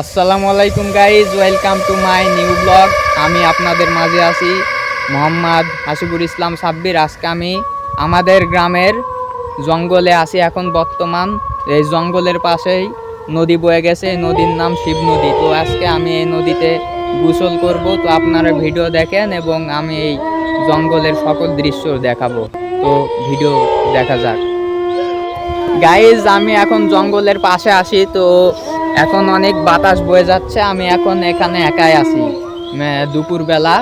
আসসালামু আলাইকুম guys welcome to my new blog আমি আপনাদের মাঝে আছি মোহাম্মদ হাসিবুর ইসলাম সাব্বির। আজকে আমি আমাদের গ্রামের জঙ্গলে আছি এখন বর্তমান। এই জঙ্গলের পাশেই নদী বয়ে গেছে, নদীর নাম শিব নদী। তো আজকে আমি এই নদীতে গোসল করব। তো আপনারা ভিডিও দেখেন এবং আমি এই জঙ্গলের সকল দৃশ্য দেখাবো। তো ভিডিও দেখা যাক। গাইজ আমি এখন জঙ্গলের পাশে আসি তো এখন অনেক বাতাস বয়ে যাচ্ছে, আমি এখন এখানে একাই আছি। দুপুরবেলা।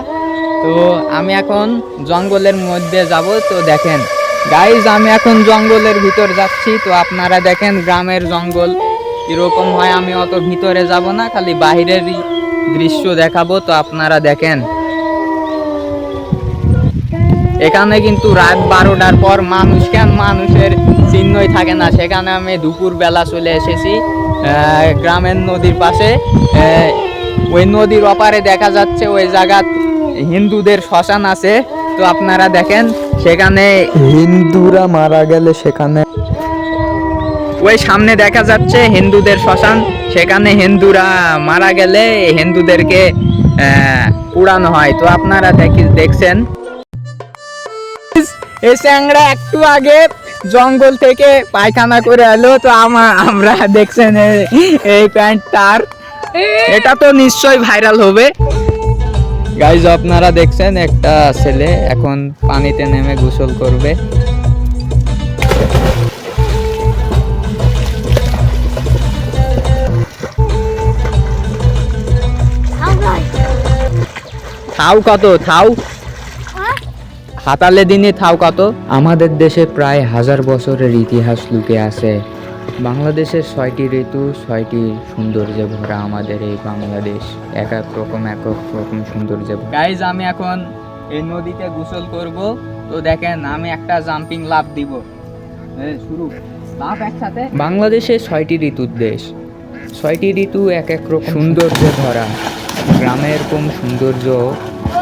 তো আমি এখন জঙ্গলের মধ্যে যাব, তো দেখেন। গাইজ আমি এখন জঙ্গলের ভিতর যাচ্ছি, তো আপনারা দেখেন গ্রামের জঙ্গল কীরকম হয়, আমি অত ভিতরে যাব না, খালি বাইরেরই দৃশ্য দেখাবো, তো আপনারা দেখেন। এখানে কিন্তু রাত বারোটার পর মানুষ, কেন মানুষের চিহ্নই থাকে না? সেখানে আমি দুপুর বেলা চলে এসেছি। গ্রামের নদীর পাশে ওই নদীর ওপারে দেখা যাচ্ছে ওই জায়গাত হিন্দুদের শ্মশান আছে। তো আপনারা দেখেন সেখানে হিন্দুরা মারা গেলে সেখানে ওই সামনে দেখা যাচ্ছে হিন্দুদের শ্মশান। সেখানে হিন্দুরা মারা গেলে হিন্দুদেরকে পুড়ানো হয়। তো আপনারা দেখি- দেখছেন। এই স্যাংরা একটু আগে জঙ্গল থেকে পায়খানা করে এলো তো আমা- আমরা দেখছেন এই- এই প্যান্টটার এটা তো নিশ্চয়ই ভাইরাল হবে। গাইজ আপনারা দেখছেন একটা ছেলে এখন পানিতে নেমে গোসল করবে। থাও কত? থাও হাতালে দিনে থাও কত? আমাদের দেশে প্রায় হাজার বছরের ইতিহাস লুকে আছে। বাংলাদেশের ছয়টি ঋতু ছয়টি সৌন্দর্যে ভরা আমাদের এই বাংলাদেশ। এক এক রকম এক এক রকম সৌন্দর্যে গাইজ আমি এখন এই নদীতে গোসল করব। তো দেখেন আমি একটা জাম্পিং লাভ দিব। শুরু। লাভ একসাথে। বাংলাদেশে ছয়টি ঋতুর দেশ। ছয়টি ঋতু এক এক রকম সৌন্দর্যে ভরা। গ্রামে এরকম সৌন্দর্য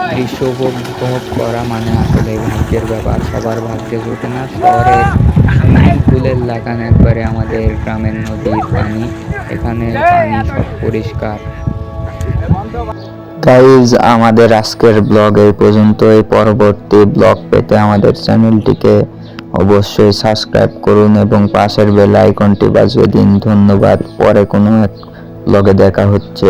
দৃশ্য উপভোগ করা মানে আসলে ভাগ্যের ব্যাপার। সবার ভাগ্যে জোটে না শহরের পুলের লাগান একবারে আমাদের গ্রামের নদীর পানি। এখানে পানি সব পরিষ্কার। গাইজ আমাদের আজকের ব্লগ এই পর্যন্ত এই পরবর্তী ব্লগ পেতে আমাদের চ্যানেলটিকে অবশ্যই সাবস্ক্রাইব করুন এবং পাশের বেল আইকনটি বাজিয়ে দিন। ধন্যবাদ। পরে কোনো এক ব্লগে দেখা হচ্ছে।